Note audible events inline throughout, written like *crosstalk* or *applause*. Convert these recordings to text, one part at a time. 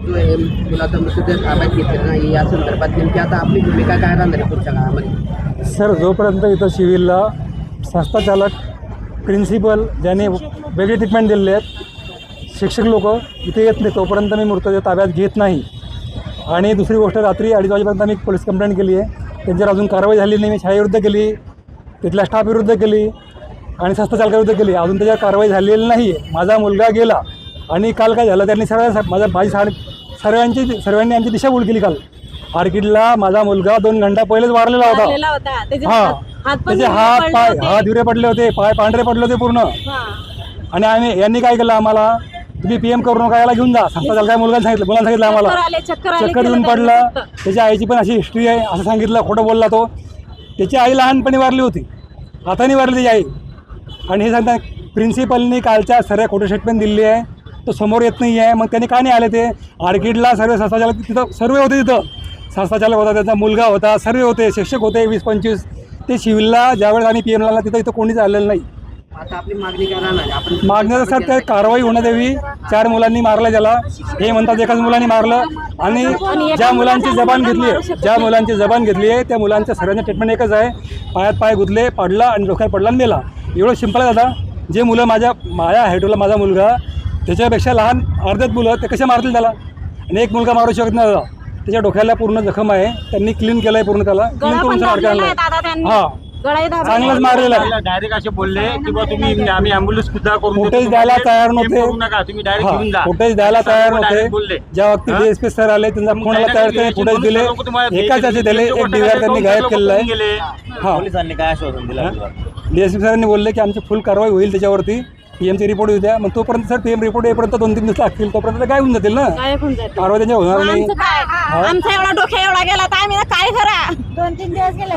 जो मुलाचा ताब्यात घेतलेला नाही या संदर्भात नेमकी आता आपली भूमिका काय राहणार आहे पुढच्या काळामध्ये? सर जोपर्यंत इथं सिव्हिलला संस्थाचालक प्रिन्सिपल ज्याने वेगळी ट्रीटमेंट दिलेली आहेत शिक्षक लोक इथे येत नाही तोपर्यंत मी मृतदेह ताब्यात घेत नाही. आणि दुसरी गोष्ट रात्री अडीच वाजेपर्यंत मी पोलीस कंप्लेंट केली आहे. त्यांच्यावर अजून कारवाई झाली नाही मी शाळेविरुद्ध केली तिथल्या स्टाफ विरुद्ध केली आणि संस्थाचालकाविरुद्ध केली. अजून त्याच्यावर कारवाई झालेली नाही आहे माझा मुलगा गेला आणि काल काय झालं त्यांनी सर्व माझ्या माझी साड सर्वांची सर्वांनी आमची दिशाभूल केली काल. आर्किडला माझा मुलगा दोन घंटा पहिलेच वारलेला होता. हा. त्याचे हात पाय होते. हिरे पडले होते पाय पांढरे पडले होते पूर्ण. आणि आम्ही यांनी काय केलं आम्हाला? तुम्ही पीएम करू नका याला घेऊन जा. संस्था चालका मुलगा सांगितलं मुलांना सांगितलं आम्हाला. चक्कर येऊन पडलं. त्याच्या आईची पण अशी हिस्ट्री आहे असं सांगितलं खोटं बोलला तो. त्याची आई लहानपणी वारली होती. आता नाही वारली त्याची आई. आणि हे सांगता प्रिन्सिपलनी कालच्या सर्व खोटं स्टेटमेंट दिली आहे. तो समोर येत नाही आहे मग त्यांनी का नाही आले ते? आर्किडला सर्व संस्थाचालक तिथं सर्व होते तिथं. संस्थाचालक होता त्याचा मुलगा होता सर्व होते शिक्षक होते वीस पंचवीस. ते सिव्हिलला ज्यावेळेस आम्ही पी एमला तिथं इथं कोणीच आलेलं नाही. मागण्याचं सर ते कारवाई होण्यात यावी चार मुलांनी मारलं त्याला हे म्हणतात एकाच मुलांनी मारलं. आणि ज्या मुलांची जबान घेतली आहे ज्या मुलांची जबान घेतली आहे त्या मुलांच्या सगळ्यांचं ट्रीटमेंट एकच आहे. पायात पाय गुतले पडला आणि डोक्यात पडला आणि मेला. एवढं सिंपल आहे दादा. जे मुलं माझ्या माझ्या हायटोला माझा मुलगा त्याच्यापेक्षा लहान अर्ध्यात मुलं ते कसे मारतील त्याला? आणि एक मुलगा मारू शकत नाही त्याच्या डोक्याला पूर्ण जखम आहे. त्यांनी क्लीन केलं आहे पूर्ण त्याला. क्लीन गळा करून पण सर दाबलेला आहे आणलं दादा त्यांनी. हां. गळाही दाबलेला चांगलंच आहे. मारलेलं आहे. डायरेक्ट असे बोलले की बा तुम्ही आम्ही अँब्युलन्स सुद्धा करून देतो. फुटेज द्यायला. तयार नव्हते. करू नका. तुम्ही डायरेक्ट घेऊन जा. हा, फुटेज द्यायला तयार direct बोलले. नव्हते ज्या वक्ती हा? डीएसपी सर आले त्यांचा मग फोन आला direct त्यावेळेस त्यांनी फुटेज दिले. लोकं तुम्हाला एकाच याचे दिले. एक डीआर त्यांनी गायब केलेला आहे गेले. हा. पोलिसांनी काय आश्वासन दिलं डीएसपी सरांनी बोलले की आमची फुल कारवाई होईल त्याच्यावरती. पीएमची रिपोर्ट येऊ द्या. मग तोपर्यंत सर पीएम रिपोर्ट येईपर्यंत दोन तीन दिवस लागतील. तोपर्यंत काय होऊन जातील ना? गायब होऊन जाते कारवाई त्यांच्या होणार नाही आमचं काय? आमचा एवढा डोक्या एवढा गेला तर आम्ही ना काय करा? दोन तीन दिवस गेले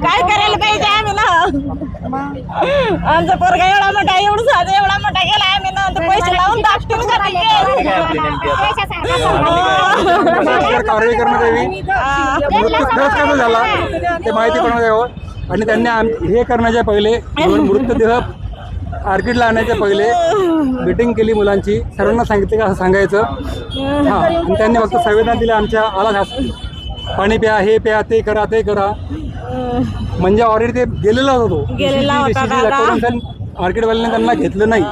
काय करायला पाहिजे आम्ही ना? आमचा पोरगा एवढा मोठा एवढं साधं एवढा मोठा गेला आम्ही ना ते पैसे लावून दाखवून? त्याच्यावर कारवाई करण्यात यावी. मृत्यू खरंच कसा झाला ते माहिती करण्यात यावं आणि त्यांनी आम हे करण्याच्या पहिले *laughs* मृतदेह आर्किडला आणण्याच्या पहिले मिटिंग केली मुलांची. सर्वांना सांगितले का असं सांगायचं. हां आणि त्यांनी फक्त संवेदना दिल्या आमच्या आला घास पाणी प्या हे प्या ते करा ते करा. म्हणजे ऑलरेडी ते गेलेला होता. आर्किडवाल्यांनी त्यांना घेतलं नाही.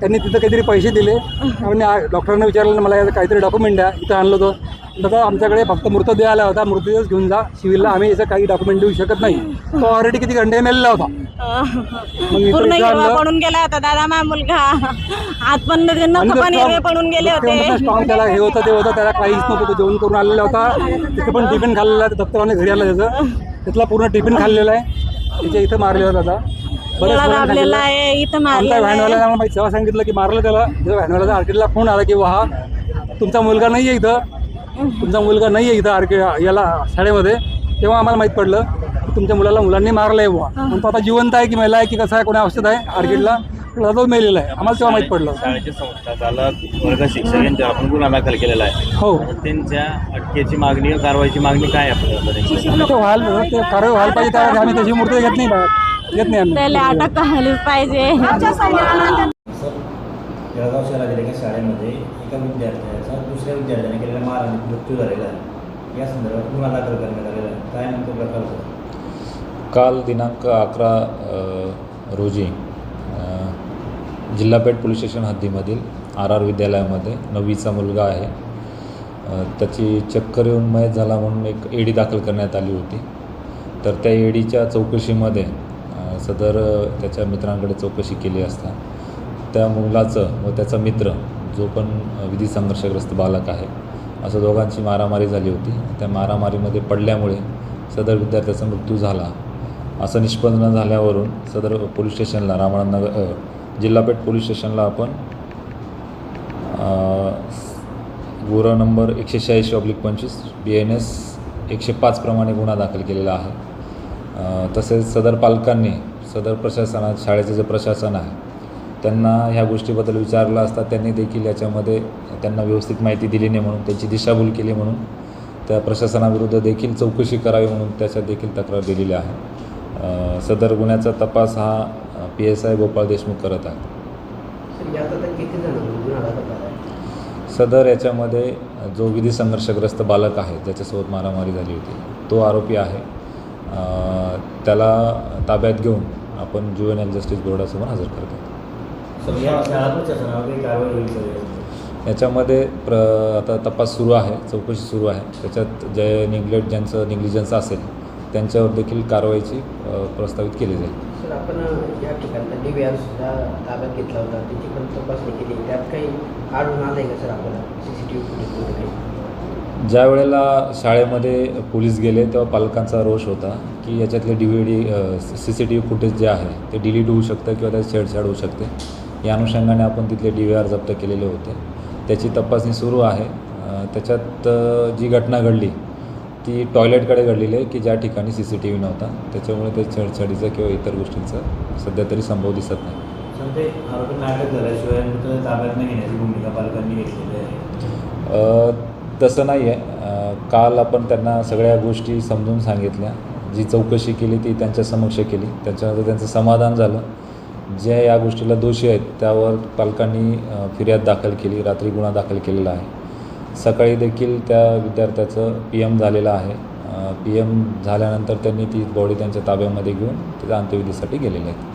त्यांनी तिथं काहीतरी पैसे दिले. आणि डॉक्टरांना विचारलं मला याचं काहीतरी डॉक्युमेंट द्या. इथं आणलं होतं. दादा आमच्याकडे फक्त मृतदेह आला होता. मृतदेह घेऊन जा. सिव्हिलला आम्ही याचं काही डॉक्युमेंट देऊ शकत नाही. तो ऑलरेडी किती घंटे मेलेला होता. मग इथं पूर्ण इथं हिरवा आणलं. पडून गेला होता दादा माझा मुलगा. हात पण नख पण हिरवे पडून गेले होते. स्ट्रॉंग त्याला हे होतं ते होतं त्याला काहीच नव्हतं. तो जेवण करून आलेला होता. तिथे पण टिफिन खाल्लेला आहे दप्तराने घरी आला त्याचं. तिथला पूर्ण टिफिन खाल्लेला आहे. त्याच्या इथं मारलेला होता गळा मुलांना दाबलेला सांगितलं. आहे. इथं आमच्या मारलेला आहे. व्हॅनवाल्याला आम्हाला सांगितलं की मारलं त्याला. जेव्हा व्हॅनवाल्याचा आर्किडला फोन आला की हा तुमचा मुलगा नाही आहे इथं. तुमचा मुलगा नाही आहे इथं आर्किड याला शाळेमध्ये तेव्हा आम्हाला माहीत पडलं की तुमच्या मुलाला मुलांनी मारलं आहे बुवा पण तो आता जिवंत आहे की मेला आहे की कसं आहे कोणी औषध आहे आर्किडला तर तो मेलेला आहे. आम्हाला तेव्हा माहीत पडलं. शाळेचे संस्था चालक वर्ग शिक्षक यांच्यावर आपण गुन्हा दाखल केलेला आहे. हो. त्यांच्या अटकेची मागणी कारवाईची मागणी काय आहे आपल्याकडे? ते व्हायला ते कारवाई व्हायला पाहिजे त्यावेळेस आम्ही त्याची मूर्ती घेत नाही घेत नाही आम्ही. त्याला अटक करायला पाहिजे. जळगाव शहरातील एका शाळेमध्ये एका विद्यार्थ्याचा दुसऱ्या विद्यार्थ्याने केलेल्या मारहाणीत मृत्यू झालेला आहे. या संदर्भात गुन्हा दाखल करण्यात आलेला आहे. काय नेमकं प्रकार होता? काल दिनांक अकरा रोजी जिल्हापेठ पोलीस स्टेशन हद्दीमधील आर आर विद्यालयामध्ये नववीचा मुलगा आहे. त्याची चक्कर येऊन मयत झाला म्हणून एक एडी दाखल करण्यात आली होती. तर त्या एडीच्या चौकशीमध्ये सदर त्याच्या मित्रांकडे चौकशी केली असता त्या मुलाचं व त्याचा मित्र जो पण विधी संघर्षग्रस्त बालक आहे असं दोघांची मारामारी झाली होती. त्या मारामारीमध्ये पडल्यामुळे सदर विद्यार्थ्याचा मृत्यू झाला. असं निष्पन्न झाल्यावरून सदर पोलीस स्टेशनला रामानंद नगर जिल्हापेठ पोलीस स्टेशनला आपण गोरा नंबर एकशे शहाऐंशी ऑब्लिक पंचवीस बी एन एस एकशे पाचप्रमाणे गुन्हा दाखल केलेला आहे. तसेच सदर पालकांनी सदर प्रशासनात शाळेचं जे प्रशासन आहे त्यांना ह्या गोष्टीबद्दल विचारलं असता त्यांनी देखील याच्यामध्ये त्यांना व्यवस्थित माहिती दिली नाही म्हणून त्यांची दिशाभूल केली म्हणून त्या प्रशासनाविरुद्ध देखील चौकशी करावी म्हणून त्याच्यात देखील तक्रार दिलेली आहे. सदर गुन्ह्याचा तपास हा P S I Gopal Deshmukh करत आहे? सदर याच्यामध्ये जो विधी संघर्षग्रस्त बालक आहे ज्याच्यासोबत मारामारी झाली होती तो आरोपी आहे. त्याला ताब्यात घेऊन आपण जुएनएल जस्टिस बोर्डासमोर हजर करतो याच्यामध्ये प्र आता तपास सुरू आहे चौकशी सुरू आहे. त्याच्यात जे निग्लेक्ट ज्यांचं निग्लिजन्स असेल त्यांच्यावर देखील कारवाईची प्रस्तावित केली जाईल. सर आपण या ठिकाणचा डी व्ही आर सुद्धा ताब्यात घेतला होता. त्याची पण तपासणी केली. त्यात काही आढळून आलं आहे का सर आपल्याला? सी सी टी व्ही ज्या वेळेला शाळेमध्ये पोलीस गेले तेव्हा पालकांचा रोष होता की याच्यातले D V D C C T V footage जे आहे ते डिलीट होऊ शकतं किंवा त्यात छेडछाड होऊ शकते. या अनुषंगाने आपण तिथले डी व्ही आर जप्त केलेले होते. त्याची तपासणी सुरू आहे. त्याच्यात जी घटना घडली ती टॉयलेटकडे घडलेली आहे की ज्या ठिकाणी सी सी टी व्ही नव्हता. त्याच्यामुळे ते छेडछाडीचं किंवा इतर गोष्टींचा सध्या तरी संभव दिसत नाही. तसं नाही आहे. काल आपण त्यांना सगळ्या गोष्टी समजून सांगितल्या. जी चौकशी केली ती त्यांच्या समक्ष केली. त्याच्यानंतर त्यांचं समाधान झालं. जे या गोष्टीला दोषी आहेत त्यावर पालकांनी फिर्याद दाखल केली रात्री गुन्हा दाखल केलेला आहे. सकाळी देखील त्या विद्यार्थ्याचं पी एम झालेलं आहे. पी एम झाल्यानंतर त्यांनी ती बॉडी त्यांच्या ताब्यामध्ये घेऊन तिथं अंत्यविधीसाठी गेलेले आहेत.